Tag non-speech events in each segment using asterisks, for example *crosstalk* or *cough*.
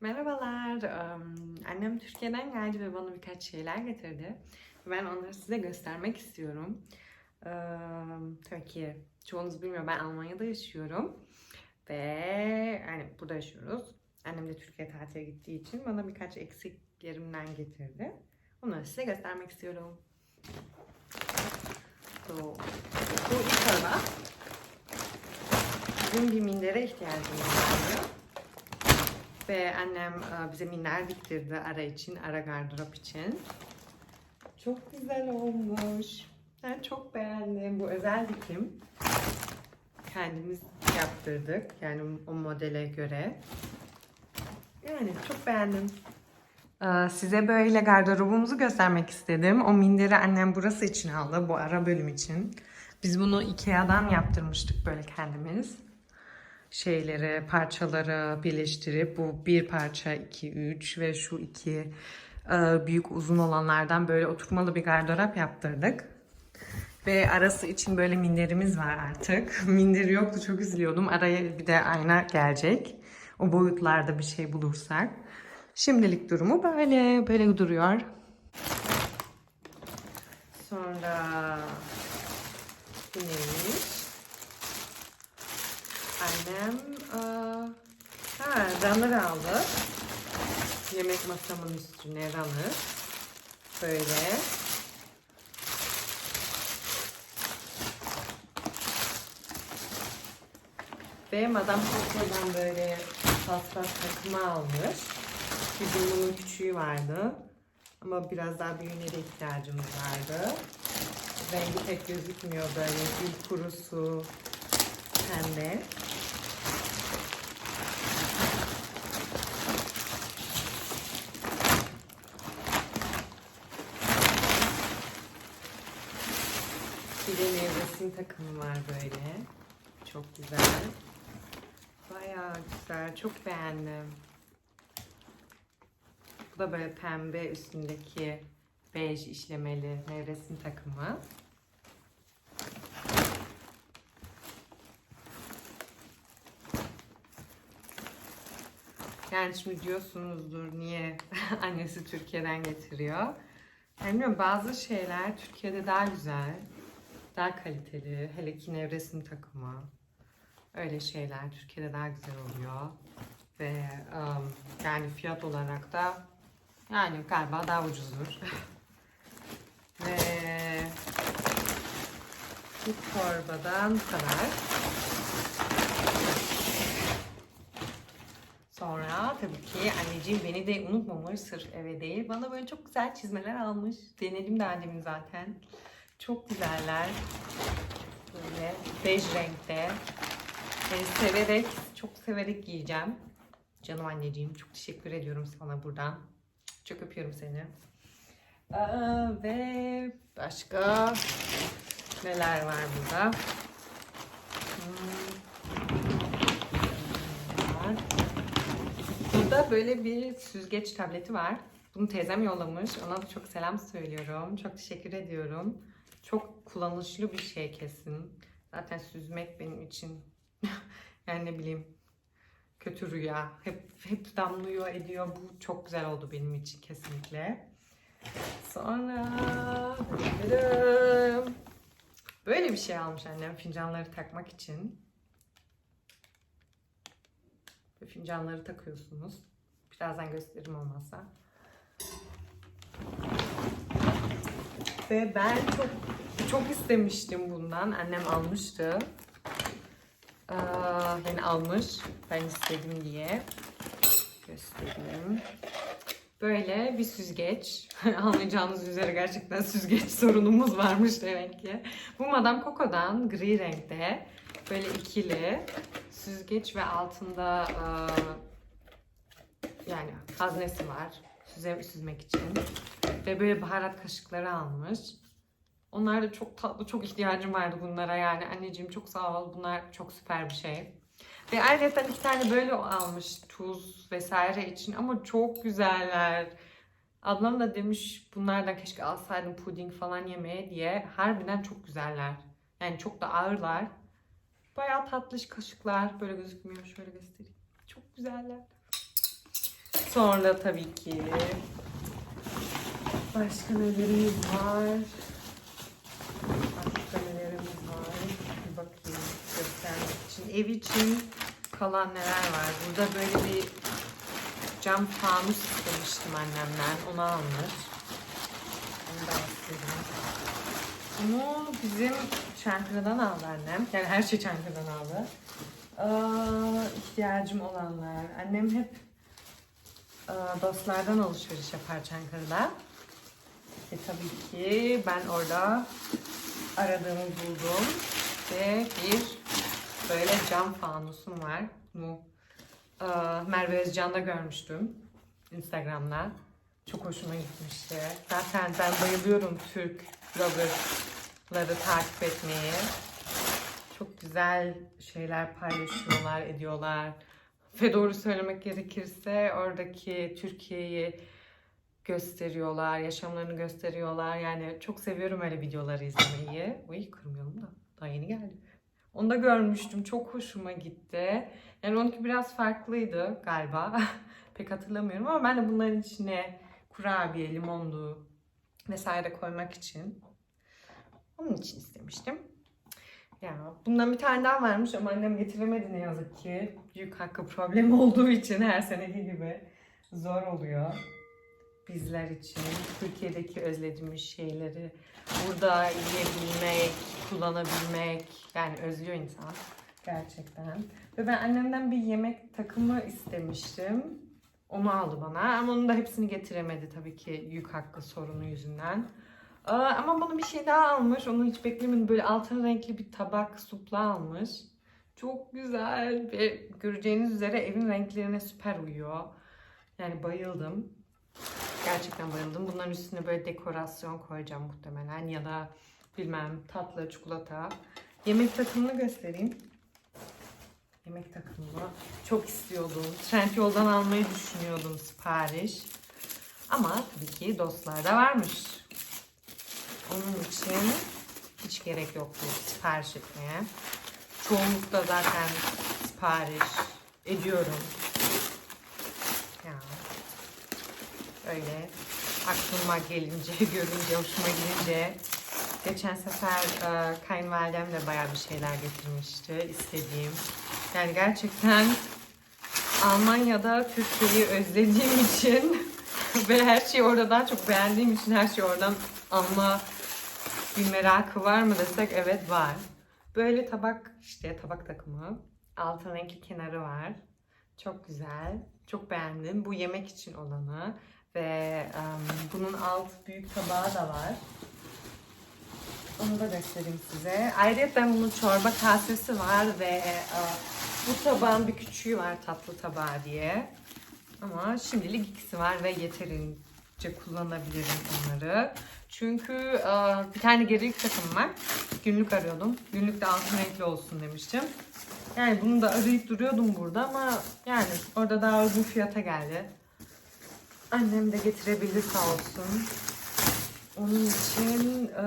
Merhabalar. Em, Annem Türkiye'den geldi ve bana birkaç şeyler getirdi. Ben onları size göstermek istiyorum. Tabii ki çoğunuz bilmiyor ben Almanya'da yaşıyorum. Ve yani burada yaşıyoruz. Annem de Türkiye tatile gittiği için bana birkaç eksik yerimden getirdi. Onları size göstermek istiyorum. So, bu ilk araba. Bizim bir mindere ihtiyacımız vardı. Ve annem e, bize minder diktirdi ara için, ara gardırop için. Çok güzel olmuş. Ben çok beğendim. Bu özel dikim. Kendimiz yaptırdık. Yani o modele göre. Yani çok beğendim. Ee, Size böyle gardırobumuzu göstermek istedim. O minderi annem burası için aldı. Bu ara bölüm için. Biz bunu Ikea'dan yaptırmıştık böyle kendimiz şeyleri, parçaları birleştirip bu bir parça 2 3 ve şu iki e, büyük uzun olanlardan böyle oturmalı bir gardırop yaptırdık. Ve arası için böyle minderimiz var artık. *laughs* Minderi yoktu çok üzülüyordum. Araya bir de ayna gelecek. O boyutlarda bir şey bulursak. Şimdilik durumu böyle. Böyle duruyor. Sonra neymiş? Annem aa, ha, runner aldı. Yemek masamın üstüne runner. Böyle. Ve Madame Coco'dan böyle paspas takımı almış. Bunun küçüğü vardı. Ama biraz daha büyüğüne de ihtiyacımız vardı. Rengi pek gözükmüyor böyle gül kurusu pembe. Bir de nevresim takımı var böyle. Çok güzel. Bayağı güzel. Çok beğendim. Da böyle pembe üstündeki bej işlemeli nevresim takımı. Yani şimdi diyorsunuzdur niye *laughs* annesi Türkiye'den getiriyor. Yani bilmiyorum bazı şeyler Türkiye'de daha güzel, daha kaliteli. Hele ki nevresim takımı. Öyle şeyler Türkiye'de daha güzel oluyor. Ve um, yani fiyat olarak da yani galiba daha ucuzdur. Ve bu torbadan bu kadar. Sonra tabii ki anneciğim beni de unutmamış sırf eve değil. Bana böyle çok güzel çizmeler almış. Denedim de annemin zaten. Çok güzeller. Böyle bej renkte. Ben severek, çok severek giyeceğim. Canım anneciğim çok teşekkür ediyorum sana buradan. Çok öpüyorum seni. Aa, ve başka neler var burada? Hmm. Burada böyle bir süzgeç tableti var. Bunu teyzem yollamış. Ona da çok selam söylüyorum. Çok teşekkür ediyorum. Çok kullanışlı bir şey kesin. Zaten süzmek benim için *laughs* yani ne bileyim kötü rüya. Hep hep damlıyor ediyor. Bu çok güzel oldu benim için kesinlikle. Sonra böyle bir şey almış annem fincanları takmak için. Ve fincanları takıyorsunuz. Birazdan gösteririm olmazsa. Ve ben çok çok istemiştim bundan. Annem almıştı. Aa, yani almış. Ben istedim diye. Göstereyim. Böyle bir süzgeç. *laughs* Anlayacağınız üzere gerçekten süzgeç sorunumuz varmış demek ki. Bu Madame Coco'dan gri renkte. Böyle ikili süzgeç ve altında aa, yani haznesi var. Süze, süzmek için. Ve böyle baharat kaşıkları almış. Onlar da çok tatlı, çok ihtiyacım vardı bunlara yani. Anneciğim çok sağ ol. Bunlar çok süper bir şey. Ve ayrıca iki tane böyle almış tuz vesaire için ama çok güzeller. Ablam da demiş bunlardan keşke alsaydım puding falan yemeye diye. Harbiden çok güzeller. Yani çok da ağırlar. Bayağı tatlış kaşıklar. Böyle gözükmüyor. Şöyle göstereyim. Çok güzeller. Sonra tabii ki başka nelerimiz var? Başka var? Bir bakayım göstermek için. Ev için kalan neler var? Burada böyle bir cam fanus istemiştim annemden. Onu almış. Onu da istedim. Bunu bizim Çankırı'dan aldı annem. Yani her şey Çankırı'dan aldı. Aa, ihtiyacım olanlar. Annem hep dostlardan alışveriş yapar Çankırı'da. E tabii ki ben orada aradığımı buldum. Ve bir böyle cam fanusum var. Bu aa, Merve Özcan'da görmüştüm. Instagram'da. Çok hoşuma gitmişti. Zaten ben bayılıyorum Türk bloggerları takip etmeyi. Çok güzel şeyler paylaşıyorlar, ediyorlar. Ve doğru söylemek gerekirse oradaki Türkiye'yi gösteriyorlar, yaşamlarını gösteriyorlar. Yani çok seviyorum öyle videoları izlemeyi. Uy kırmayalım da. Daha yeni geldi. Onu da görmüştüm. Çok hoşuma gitti. Yani onunki biraz farklıydı galiba. *laughs* Pek hatırlamıyorum ama ben de bunların içine kurabiye, limonlu vesaire koymak için onun için istemiştim. Ya bundan bir tane daha varmış ama annem getiremedi ne yazık ki. Büyük hakkı problemi *laughs* olduğu için her seneki gibi zor oluyor bizler için. Türkiye'deki özlediğimiz şeyleri burada yiyebilmek, kullanabilmek yani özlüyor insan gerçekten. Ve ben annemden bir yemek takımı istemiştim. Onu aldı bana ama onun da hepsini getiremedi tabii ki yük hakkı sorunu yüzünden. Aa, ama bana bir şey daha almış. Onu hiç beklemedim. Böyle altın renkli bir tabak supla almış. Çok güzel ve göreceğiniz üzere evin renklerine süper uyuyor. Yani bayıldım. Gerçekten bayıldım. Bunların üstüne böyle dekorasyon koyacağım muhtemelen ya da bilmem tatlı çikolata. Yemek takımını göstereyim. Yemek takımını çok istiyordum. Trendyol'dan almayı düşünüyordum sipariş. Ama tabii ki dostlarda varmış. Onun için hiç gerek yoktu sipariş etmeye. Çoğunlukla zaten sipariş ediyorum. Ya öyle aklıma gelince, *laughs* görünce, hoşuma gidince geçen sefer e, kayınvalidem de bayağı bir şeyler getirmişti istediğim. Yani gerçekten Almanya'da Türkiye'yi özlediğim için *laughs* ve her şeyi orada daha çok beğendiğim için her şeyi oradan alma bir merakı var mı desek evet var. Böyle tabak işte tabak takımı. Altın renkli kenarı var. Çok güzel. Çok beğendim. Bu yemek için olanı. Ve em, bunun alt büyük tabağı da var. Onu da göstereyim size. Ayrıca bunun çorba kasesi var ve e, bu tabağın bir küçüğü var tatlı tabağı diye. Ama şimdilik ikisi var ve yeterince kullanabilirim onları. Çünkü e, bir tane gerilik takım var. Günlük arıyordum. Günlük de altın renkli olsun demiştim. Yani bunu da arayıp duruyordum burada ama yani orada daha uygun fiyata geldi. Annem de getirebildi sağ olsun. Onun için e,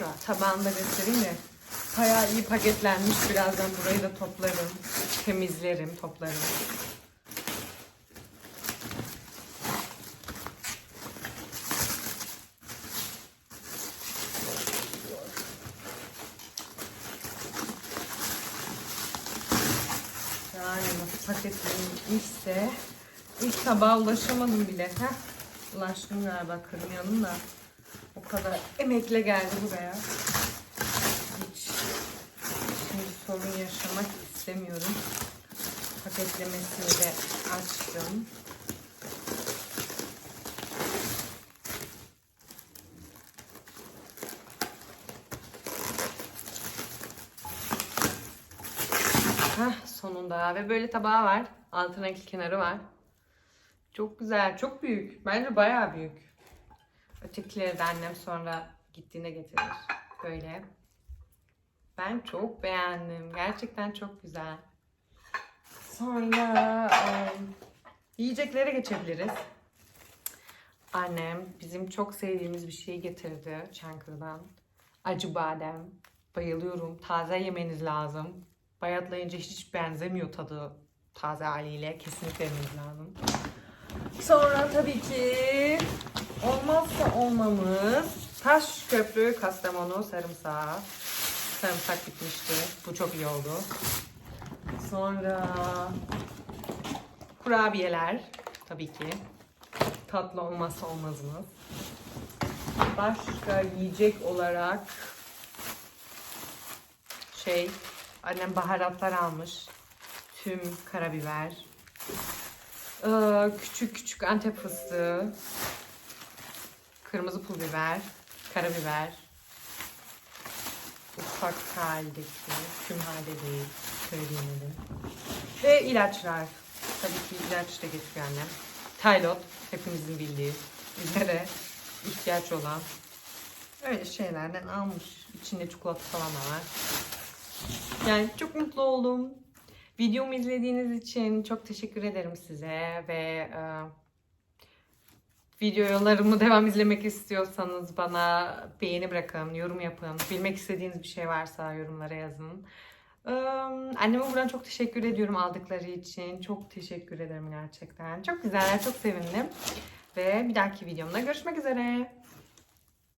ya, tabağını da göstereyim de bayağı iyi paketlenmiş. Birazdan burayı da toplarım. Temizlerim, toplarım. Yani nasıl paketlenmişse ilk tabağa ulaşamadım bile. Heh, ulaştım galiba kırmayalım da. O kadar emekle geldi buraya. Hiç şimdi sorun yaşamak istemiyorum. Paketlemesini de açtım. Heh, sonunda ve böyle tabağı var. Altın renkli kenarı var. Çok güzel, çok büyük. Bence bayağı büyük. Ötekileri de annem sonra gittiğinde getirir. Böyle. Ben çok beğendim. Gerçekten çok güzel. Sonra em, yiyeceklere geçebiliriz. Annem bizim çok sevdiğimiz bir şey getirdi Çankırı'dan. Acı badem. Bayılıyorum. Taze yemeniz lazım. Bayatlayınca hiç benzemiyor tadı taze haliyle. Kesinlikle yemeniz lazım. Sonra tabii ki olmazsa olmamız taş köprü Kastamonu sarımsağı. Sarımsak bitmişti. Bu çok iyi oldu. Sonra kurabiyeler tabii ki. Tatlı olmazsa olmazımız. Başka yiyecek olarak şey annem baharatlar almış. Tüm karabiber. Ee, küçük küçük antep fıstığı. Kırmızı pul biber. Karabiber. Ufak haldeki. Tüm halde değil. Söyleyemedim. Ve ilaçlar. Tabii ki ilaç da getiriyor annem. Taylot. Hepimizin bildiği üzere ihtiyaç olan öyle şeylerden almış. İçinde çikolata falan da var. Yani çok mutlu oldum. Videomu izlediğiniz için çok teşekkür ederim size ve e, videolarımı *laughs* devam izlemek istiyorsanız bana beğeni bırakın, yorum yapın. Bilmek istediğiniz bir şey varsa yorumlara yazın. Ee, Anneme buradan çok teşekkür ediyorum aldıkları için. Çok teşekkür ederim gerçekten. Çok güzel, çok sevindim. Ve bir dahaki videomda görüşmek üzere.